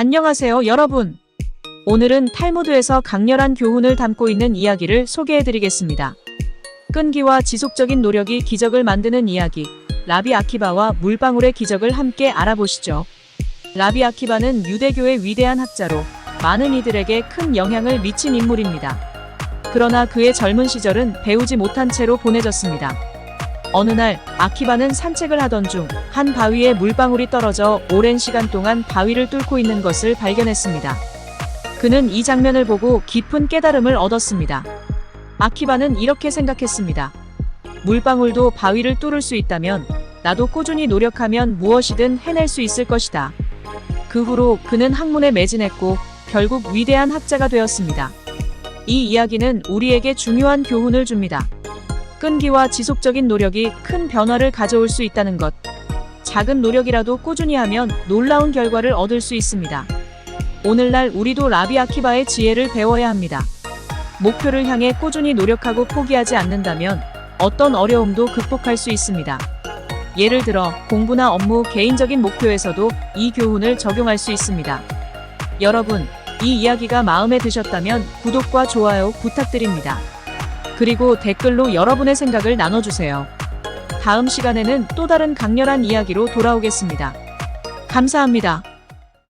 안녕하세요, 여러분. 오늘은 탈무드에서 강렬한 교훈을 담고 있는 이야기를 소개해드리겠습니다. 끈기와 지속적인 노력이 기적을 만드는 이야기. 라비 아키바와 물방울의 기적을 함께 알아보시죠. 라비 아키바는 유대교의 위대한 학자로 많은 이들에게 큰 영향을 미친 인물입니다. 그러나 그의 젊은 시절은 배우지 못한 채로 보내졌습니다. 어느 날 아키바는 산책을 하던 중 한 바위에 물방울이 떨어져 오랜 시간 동안 바위를 뚫고 있는 것을 발견했습니다. 그는 이 장면을 보고 깊은 깨달음을 얻었습니다. 아키바는 이렇게 생각했습니다. 물방울도 바위를 뚫을 수 있다면 나도 꾸준히 노력하면 무엇이든 해낼 수 있을 것이다. 그 후로 그는 학문에 매진했고 결국 위대한 학자가 되었습니다. 이 이야기는 우리에게 중요한 교훈을 줍니다. 끈기와 지속적인 노력이 큰 변화를 가져올 수 있다는 것. 작은 노력이라도 꾸준히 하면 놀라운 결과를 얻을 수 있습니다. 오늘날 우리도 라비 아키바의 지혜를 배워야 합니다. 목표를 향해 꾸준히 노력하고 포기하지 않는다면 어떤 어려움도 극복할 수 있습니다. 예를 들어 공부나 업무, 개인적인 목표에서도 이 교훈을 적용할 수 있습니다. 여러분, 이 이야기가 마음에 드셨다면 구독과 좋아요 부탁드립니다. 그리고 댓글로 여러분의 생각을 나눠주세요. 다음 시간에는 또 다른 강렬한 이야기로 돌아오겠습니다. 감사합니다.